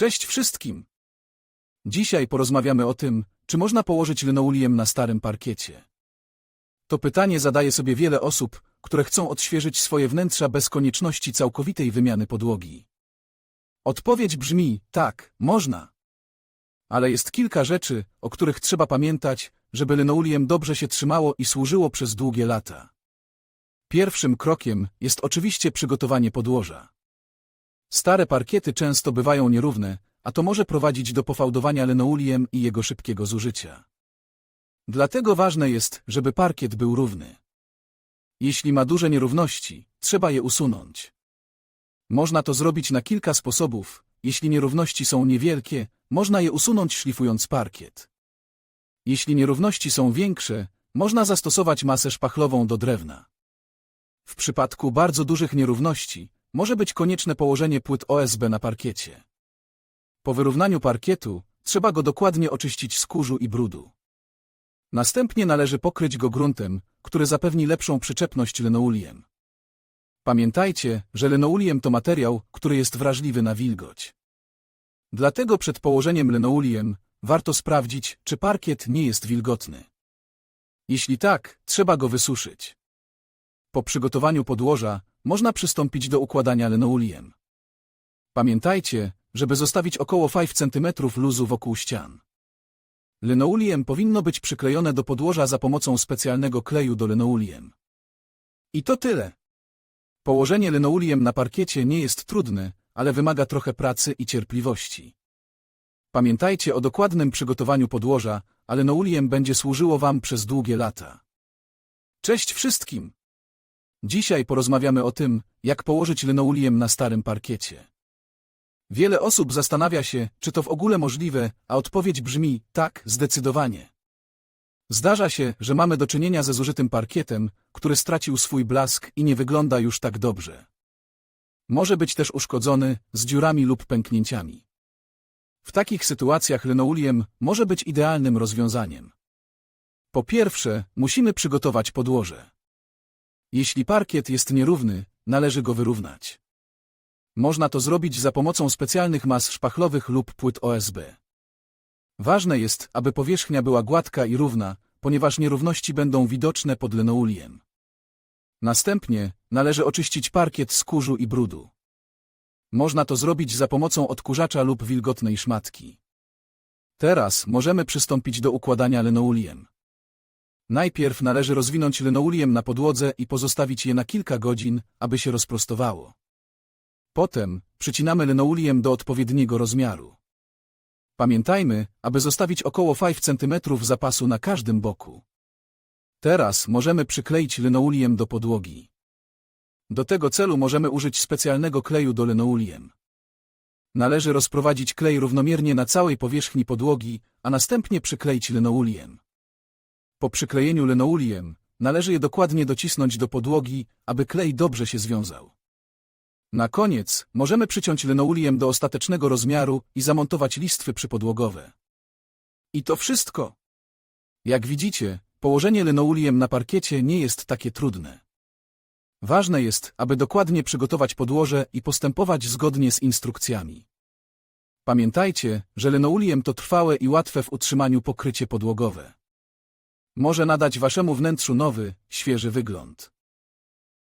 Cześć wszystkim! Dzisiaj porozmawiamy o tym, czy można położyć linoleum na starym parkiecie. To pytanie zadaje sobie wiele osób, które chcą odświeżyć swoje wnętrza bez konieczności całkowitej wymiany podłogi. Odpowiedź brzmi tak, można. Ale jest kilka rzeczy, o których trzeba pamiętać, żeby linoleum dobrze się trzymało i służyło przez długie lata. Pierwszym krokiem jest oczywiście przygotowanie podłoża. Stare parkiety często bywają nierówne, a to może prowadzić do pofałdowania linoleum i jego szybkiego zużycia. Dlatego ważne jest, żeby parkiet był równy. Jeśli ma duże nierówności, trzeba je usunąć. Można to zrobić na kilka sposobów. Jeśli nierówności są niewielkie, można je usunąć szlifując parkiet. Jeśli nierówności są większe, można zastosować masę szpachlową do drewna. W przypadku bardzo dużych nierówności może być konieczne położenie płyt OSB na parkiecie. Po wyrównaniu parkietu trzeba go dokładnie oczyścić z kurzu i brudu. Następnie należy pokryć go gruntem, który zapewni lepszą przyczepność linoleum. Pamiętajcie, że linoleum to materiał, który jest wrażliwy na wilgoć. Dlatego przed położeniem linoleum warto sprawdzić, czy parkiet nie jest wilgotny. Jeśli tak, trzeba go wysuszyć. Po przygotowaniu podłoża można przystąpić do układania linoleum. Pamiętajcie, żeby zostawić około 5 cm luzu wokół ścian. Linoleum powinno być przyklejone do podłoża za pomocą specjalnego kleju do linoleum. I to tyle. Położenie linoleum na parkiecie nie jest trudne, ale wymaga trochę pracy i cierpliwości. Pamiętajcie o dokładnym przygotowaniu podłoża, a linoleum będzie służyło Wam przez długie lata. Cześć wszystkim! Dzisiaj porozmawiamy o tym, jak położyć linoleum na starym parkiecie. Wiele osób zastanawia się, czy to w ogóle możliwe, a odpowiedź brzmi tak, zdecydowanie. Zdarza się, że mamy do czynienia ze zużytym parkietem, który stracił swój blask i nie wygląda już tak dobrze. Może być też uszkodzony, z dziurami lub pęknięciami. W takich sytuacjach linoleum może być idealnym rozwiązaniem. Po pierwsze, musimy przygotować podłoże. Jeśli parkiet jest nierówny, należy go wyrównać. Można to zrobić za pomocą specjalnych mas szpachlowych lub płyt OSB. Ważne jest, aby powierzchnia była gładka i równa, ponieważ nierówności będą widoczne pod linoleum. Następnie należy oczyścić parkiet z kurzu i brudu. Można to zrobić za pomocą odkurzacza lub wilgotnej szmatki. Teraz możemy przystąpić do układania linoleum. Najpierw należy rozwinąć linoleum na podłodze i pozostawić je na kilka godzin, aby się rozprostowało. Potem przycinamy linoleum do odpowiedniego rozmiaru. Pamiętajmy, aby zostawić około 5 cm zapasu na każdym boku. Teraz możemy przykleić linoleum do podłogi. Do tego celu możemy użyć specjalnego kleju do linoleum. Należy rozprowadzić klej równomiernie na całej powierzchni podłogi, a następnie przykleić linoleum. Po przyklejeniu linoleum należy je dokładnie docisnąć do podłogi, aby klej dobrze się związał. Na koniec możemy przyciąć linoleum do ostatecznego rozmiaru i zamontować listwy przypodłogowe. I to wszystko. Jak widzicie, położenie linoleum na parkiecie nie jest takie trudne. Ważne jest, aby dokładnie przygotować podłoże i postępować zgodnie z instrukcjami. Pamiętajcie, że linoleum to trwałe i łatwe w utrzymaniu pokrycie podłogowe. Może nadać waszemu wnętrzu nowy, świeży wygląd.